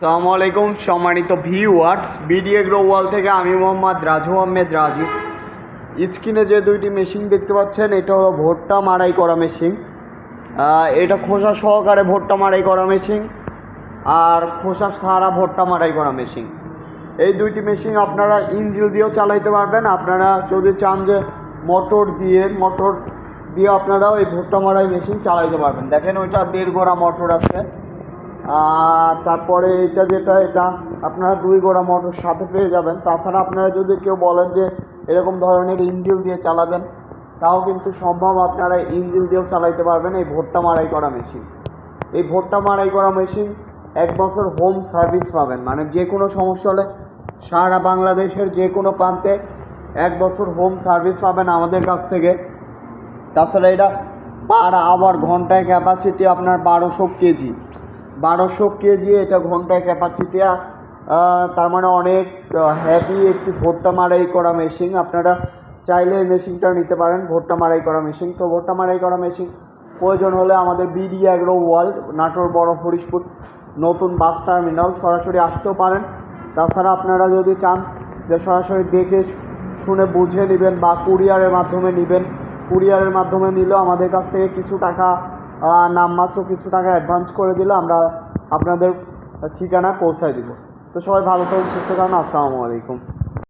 সালামু আলাইকুম, সম্মানিত ভিউয়ার্স বিডিএ গ্রো ওয়াল থেকে আমি মোহাম্মদ রাজু আহমেদ রাজু। স্ক্রিনে যে দুইটি মেশিন দেখতে পাচ্ছেন, এটা হলো ভুট্টা মারাই করা মেশিন এটা খোসা সহকারে ভুট্টা মারাই করা মেশিন আর খোসা সারা ভুট্টা মারাই করা মেশিন এই দুইটি মেশিন আপনারা ইঞ্জিল দিয়েও চালাইতে পারবেন। আপনারা যদি চান যে মোটর দিয়ে মোটর দিয়ে আপনারা ওই ভুট্টা মারাই মেশিন চালাইতে পারবেন। দেখেন ওইটা দেড় গোড়া মোটর আছে। আর তারপরে এটা যেটা, এটা আপনারা দুই গোড়া মোটর সাথে পেয়ে যাবেন। তাছাড়া আপনারা যদি কেউ বলেন যে এরকম ধরনের ইঞ্জিল দিয়ে চালাবেন, তাও কিন্তু সম্ভব আপনারা ইঞ্জিল দিয়েও চালাইতে পারবেন এই ভুট্টা মারাই করা মেশিন। এই ভুট্টা মারাই করা মেশিন এক বছর হোম সার্ভিস পাবেন। মানে যে কোনো সমস্যা হলে সারা বাংলাদেশের যে কোনো প্রান্তে এক বছর হোম সার্ভিস পাবেন আমাদের কাছ থেকে। তাছাড়া এটা পার আবার ঘন্টায় ক্যাপাসিটি আপনার বারোশো কেজি। বারোশো কেজি এটা ঘন্টায় ক্যাপাসিটি তার মানে অনেক হ্যাভি একটি ভুট্টা মারাই করা মেশিন আপনারা চাইলে এই মেশিনটা নিতে পারেন, ভুট্টা মারাই করা মেশিন তো ভুট্টা মারাই করা মেশিন প্রয়োজন হলে আমাদের বিডি অ্যাগ্রো ওয়ার্ল্ড নাটোর বড় হরিশপুর নতুন বাস টার্মিনাল সরাসরি আসতেও পারেন। তাছাড়া আপনারা যদি চান যে সরাসরি দেখে শুনে বুঝে নেবেন বা কুরিয়ারের মাধ্যমে নেবেন কুরিয়ারের মাধ্যমে নিলেও আমাদের কাছ থেকে কিছু টাকা নামমাত্র কিছু টাকা অ্যাডভান্স করে দিলে আমরা আপনাদের ঠিকানা পৌঁছায় দিব। তো সবাই ভালো থাকুন, সুস্থ থাকুন, আসসালামু আলাইকুম।